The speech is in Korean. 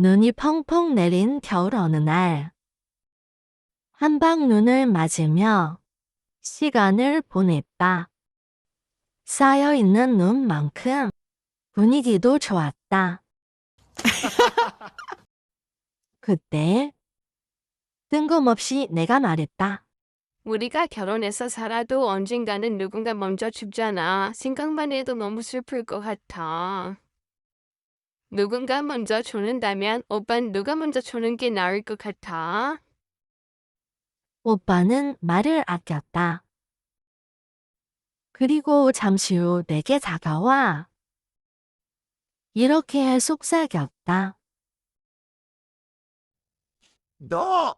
눈이 펑펑 내린 겨울 어느 날, 한방 눈을 맞으며 시간을 보냈다. 쌓여있는 눈만큼 분위기도 좋았다. 그때 뜬금없이 내가 말했다. 우리가 결혼해서 살아도 언젠가는 누군가 먼저 죽잖아. 생각만 해도 너무 슬플 것 같아. 누군가 먼저 죽는다면 오빤 누가 먼저 죽는 게 나을 것 같아? 오빠는 말을 아꼈다. 그리고 잠시 후 내게 다가와 이렇게 속삭였다. 너